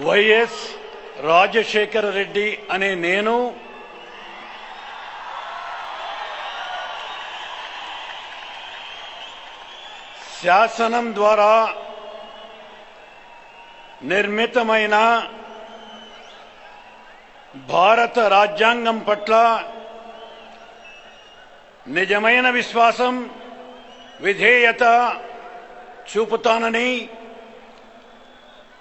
YS Rajasekhara Reddy అనే నేను శాసనం ద్వారా నిర్మితమైన భారత రాజ్యాంగం పట్ల నిజమైన విశ్వాసం విధేయత చూపుతానని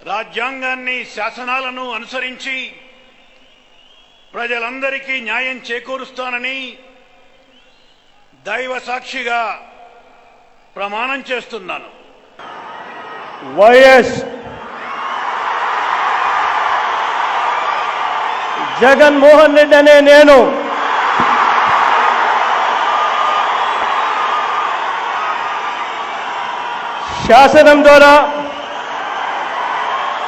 రాజ్యాంగాన్ని శాసనాలను అనుసరించి ప్రజలందరికీ న్యాయం చేకూరుస్తానని దైవ సాక్షిగా ప్రమాణం చేస్తున్నాను. వైఎస్ జగన్మోహన్ రెడ్డి అనే నేను శాసనం ద్వారా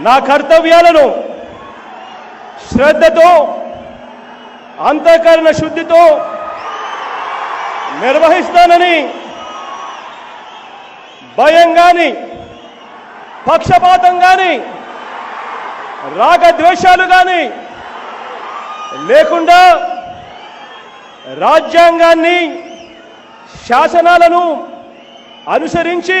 నా కర్తవ్యాలను శ్రద్ధతో అంతఃకరణ శుద్ధితో నిర్వహిస్తానని భయం కానీ పక్షపాతం కానీ రాగద్వేషాలు కానీ లేకుండా రాజ్యాంగాన్ని శాసనాలను అనుసరించి